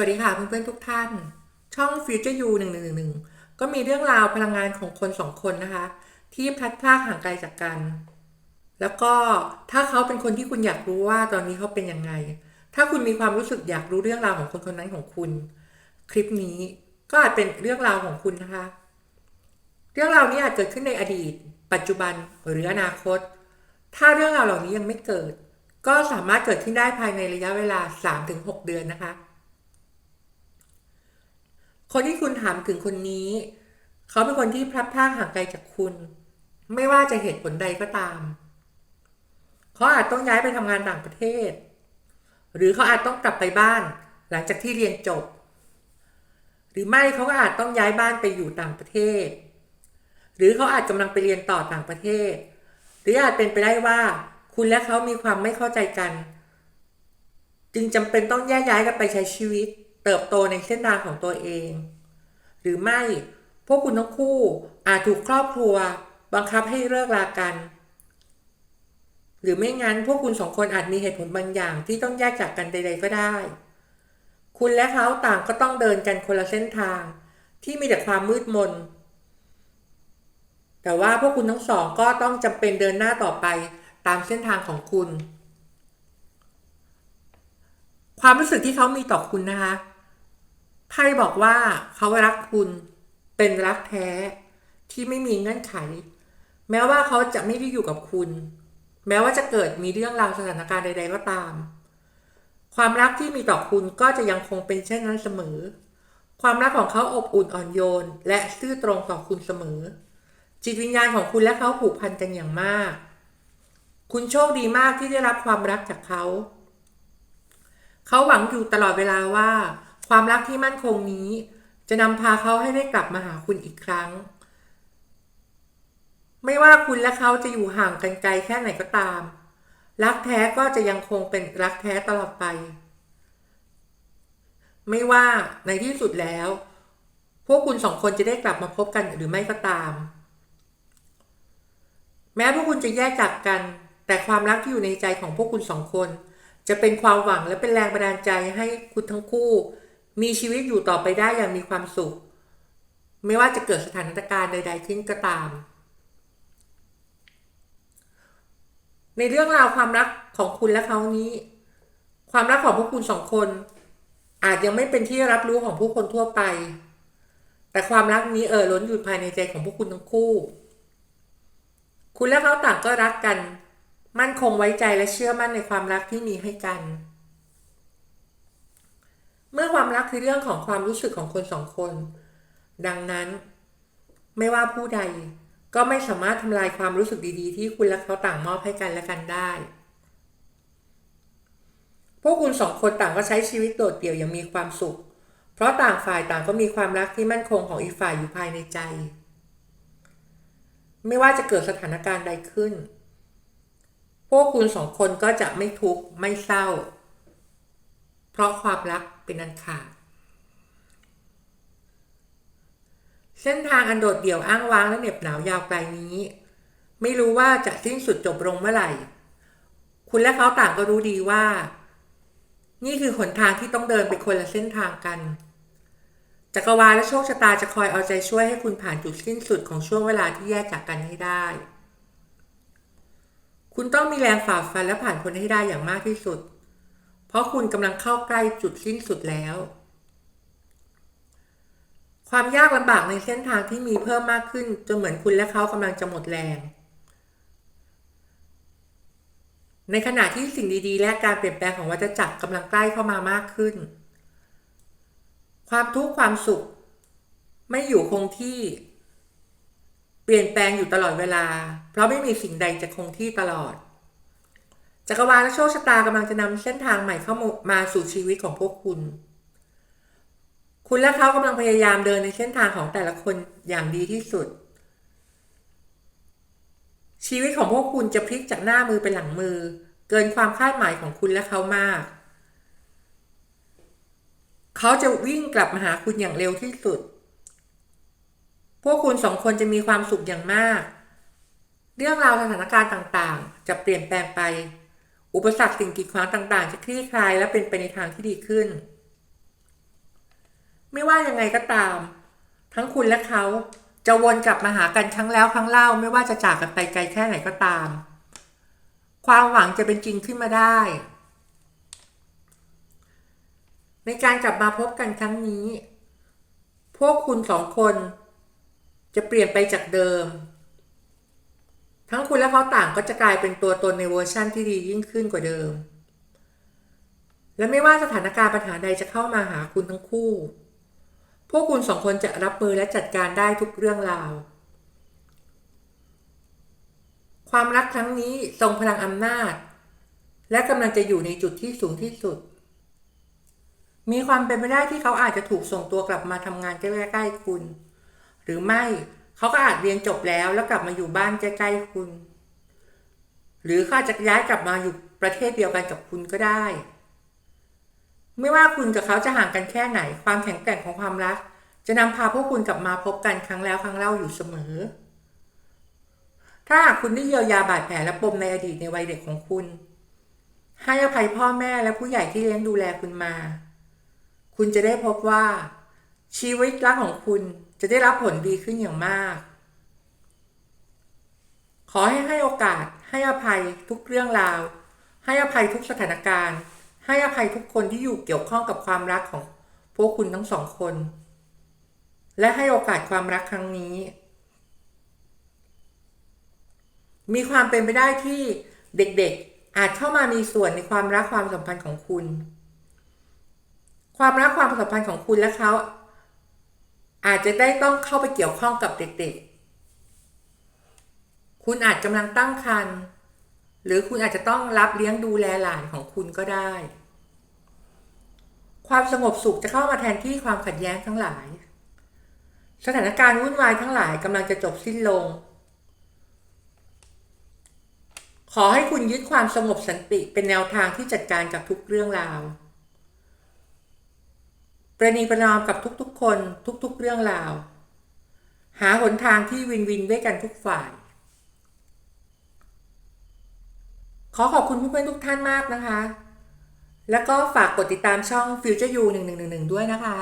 วัสดีค่ะเพื่อนๆทุกท่าน ช่อง Future You 1111ก็มีเรื่องราวพลังงานของคนสองคนนะคะ ที่พลัดพรากห่างไกลจากกัน แล้วก็ถ้าเขาเป็นคนที่คุณอยากรู้ว่าตอนนี้เขาเป็นยังไง ถ้าคุณมีความรู้สึกอยากรู้เรื่องราวของคนคนนั้นของคุณ คลิปนี้ก็อาจเป็นเรื่องราวของคุณนะคะ เรื่องราวนี้อาจเกิดขึ้นในอดีต ปัจจุบันหรืออนาคต ถ้าเรื่องราวเหล่านี้ยังไม่เกิด ก็สามารถเกิดขึ้นได้ภายในระยะเวลา 3-6 เดือนนะคะ คนที่คุณถามถึงคนนี้ เขาเป็นคนที่พลัดพรากห่างไกลจากคุณ ไม่ว่าจะเหตุผลใดก็ตาม เขาอาจต้องย้ายไปทำงานต่างประเทศ หรือเขาอาจต้องกลับไปบ้าน หลังจากที่เรียนจบ หรือไม่เขาก็อาจต้องย้ายบ้านไปอยู่ต่างประเทศ หรือเขาอาจกำลังไปเรียนต่อต่างประเทศ หรืออาจเป็นไปได้ว่า คุณและเขามีความไม่เข้าใจกัน จึงจำเป็นต้องแยกย้ายกันไปใช้ชีวิต เติบโตในเส้นทางของตัวเอง หรือไม่พวกคุณทั้งคู่อาจถูกครอบครัว บังคับให้เลิกลากัน หรือไม่งั้นพวกคุณสองคนอาจมีเหตุผลบางอย่างที่ต้องแยกจากกันใด ๆ ก็ได้ คุณและเขาต่างก็ต้องเดินกันคนละเส้นทาง ที่มีแต่ความมืดมน แต่ว่าพวกคุณทั้งสองก็ต้องจำเป็นเดินหน้าต่อไปตามเส้นทางของคุณ ความรู้สึกที่เขามีต่อคุณนะคะ ไพ่บอกว่าเขารักคุณเป็นรักแท้ที่ไม่มีเงื่อนไข แม้ว่าเขาจะไม่ได้อยู่กับคุณ แม้ว่าจะเกิดมีเรื่องราวสถานการณ์ใด ๆ ก็ตาม ความรักที่มีต่อคุณก็จะยังคงเป็นเช่นนั้นเสมอ ความรักของเขาอบอุ่นอ่อนโยน และซื่อตรงต่อคุณเสมอ จิตวิญญาณของคุณและเขาผูกพันกันอย่างมาก คุณโชคดีมากที่ได้รับความรักจากเขา เขาหวังอยู่ตลอดเวลาว่า ความรักที่มั่นคงนี้ จะนำพาเขาให้ได้กลับมาหาคุณอีกครั้ง ไม่ว่าคุณและเขาจะอยู่ห่างกันไกลแค่ไหนก็ตาม รักแท้ก็จะยังคงเป็นรักแท้ตลอดไป ไม่ว่าในที่สุดแล้ว พวกคุณสองคนจะได้กลับมาพบกันหรือไม่ก็ตาม แม้พวกคุณจะแยกจากกัน แต่ความรักที่อยู่ในใจของพวกคุณสองคนจะเป็นความหวังและเป็นแรงบันดาลใจให้คุณทั้งคู่ มีชีวิตอยู่ต่อไปได้อย่างมีความสุข ไม่ว่าจะเกิดสถานการณ์ใด ๆ ขึ้นก็ตาม ในเรื่องราวความรักของคุณและเขานี้ ความรักของพวกคุณสองคน อาจยังไม่เป็นที่รับรู้ของผู้คนทั่วไป แต่ความรักนี้เอ่อล้นอยู่ภายในใจของพวกคุณทั้งคู่ คุณและเขาต่างก็รักกัน มั่นคงไว้ใจและเชื่อมั่นในความรักที่มีให้กัน เมื่อความรักคือเรื่องของความรู้สึกของคนสองคน ดังนั้น ไม่ว่าผู้ใดก็ไม่สามารถทำลายความรู้สึกดีๆ ที่คุณและเขาต่างมอบให้กันและกันได้ พวกคุณสองคนต่างก็ใช้ชีวิตโดดเดี่ยวอย่างมีความสุข เพราะต่างฝ่ายต่างก็มีความรักที่มั่นคงของอีกฝ่ายอยู่ภายในใจ ไม่ว่าจะเกิดสถานการณ์ใดขึ้น พวกคุณสองคนก็จะไม่ทุกข์ไม่เศร้า เพราะความรักเป็นอันขาด เส้นทางอันโดดเดี่ยวอ้างว้างและเหน็บหนาวยาวไกลนี้ ไม่รู้ว่าจะสิ้นสุดจบลงเมื่อไหร่ คุณและเขาต่างก็รู้ดีว่า นี่คือหนทางที่ต้องเดินไปคนละเส้นทางกันจักรวาลและโชคชะตาจะคอยเอาใจช่วยให้คุณผ่านจุดสิ้นสุดของช่วงเวลาที่แยกจากกันให้ได้ คุณต้องมีแรงฝ่าฟันและผ่านพ้นให้ได้อย่างมากที่สุด เพราะคุณกำลังเข้าใกล้จุดสิ้นสุดแล้ว ความยากลำบากในเส้นทางที่มีเพิ่มมากขึ้นจนเหมือนคุณและเขากำลังจะหมดแรง ในขณะที่สิ่งดีๆ และการเปลี่ยนแปลงของวัฏจักรกำลังใกล้เข้ามามากขึ้น ความทุกข์ความสุข ไม่อยู่คงที่เปลี่ยนแปลงอยู่ตลอดเวลา เพราะไม่มีสิ่งใดจะคงที่ตลอด จักรวาลและโชคชะตากำลังจะนำเส้นทางใหม่เข้ามาสู่ชีวิตของพวกคุณ คุณและเขากำลังพยายามเดินในเส้นทางของแต่ละคนอย่างดีที่สุด ชีวิตของพวกคุณจะพลิกจากหน้ามือเป็นหลังมือ เกินความคาดหมายของคุณและเขามาก เขาจะวิ่งกลับมาหาคุณอย่างเร็วที่สุด พวกคุณสองคนจะมีความสุขอย่างมากเรื่องราวสถานการณ์ต่างๆ จะเปลี่ยนแปลงไป อุปสรรคสิ่งกีดขวางต่างๆ จะคลี่คลายและเป็นไปในทางที่ดีขึ้น ไม่ว่ายังไงก็ตาม ทั้งคุณและเขาจะวนกลับมาหากันครั้งแล้วครั้งเล่าไม่ว่าจะจากกันไปไกลแค่ไหนก็ตาม ความหวังจะเป็นจริงขึ้นมาได้ ในการกลับมาพบกันครั้งนี้ พวกคุณสองคน จะเปลี่ยนไปจากเดิม ทั้งคุณและเขาต่างก็จะกลายเป็นตัวตนในเวอร์ชั่นที่ดียิ่งขึ้นกว่าเดิม และไม่ว่าสถานการณ์ปัญหาใดจะเข้ามาหาคุณทั้งคู่ พวกคุณสองคนจะรับมือและจัดการได้ทุกเรื่องราว ความรักครั้งนี้ทรงพลังอำนาจ และกำลังจะอยู่ในจุดที่สูงที่สุด มีความเป็นไปได้ที่เขาอาจจะถูกส่งตัวกลับมาทำงานใกล้ๆคุณ หรือไม่ เขาก็อาจเรียนจบแล้วแล้วกลับมาอยู่บ้านใกล้ๆคุณ หรือเขาจะย้ายกลับมาอยู่ประเทศเดียวกันกับคุณก็ได้ ไม่ว่าคุณกับเขาจะห่างกันแค่ไหน ความแข็งแกร่งของความรัก จะนำพาพวกคุณกลับมาพบกันครั้งแล้วครั้งเล่าอยู่เสมอ ถ้าหากคุณได้เยียวยาบาดแผลและปมในอดีตในวัยเด็กของคุณ ให้อภัยพ่อแม่และผู้ใหญ่ที่เลี้ยงดูแลคุณมา คุณจะได้พบว่าชีวิตรักของคุณ จะได้รับผลดีขึ้นอย่างมาก ขอให้ให้โอกาสให้อภัยทุกเรื่องราว ให้อภัยทุกสถานการณ์ ให้อภัยทุกคนที่อยู่เกี่ยวข้องกับความรักของพวกคุณทั้งสองคน และให้โอกาสความรักครั้งนี้ มีความเป็นไปได้ที่เด็กๆ อาจเข้ามามีส่วนในความรักความสัมพันธ์ของคุณ ความรักความสัมพันธ์ของคุณและเขา อาจจะได้ต้องเข้าไปเกี่ยวข้องกับเด็กๆ คุณอาจกำลังตั้งครรภ์หรือคุณอาจจะต้องรับเลี้ยงดูแลหลานของคุณก็ได้ ความสงบสุขจะเข้ามาแทนที่ความขัดแย้งทั้งหลาย สถานการณ์วุ่นวายทั้งหลายกำลังจะจบสิ้นลง ขอให้คุณยึดความสงบสันติเป็นแนวทางที่จัดการกับทุกเรื่องราว ประนีประนอมกับทุกๆ คนทุกๆ เรื่องราว หาหนทางที่วินวินด้วยกันทุกฝ่าย ขอขอบคุณเพื่อนๆทุกท่านมากนะคะ แล้วก็ฝากกดติดตามช่อง Future You 1111 ด้วยนะคะ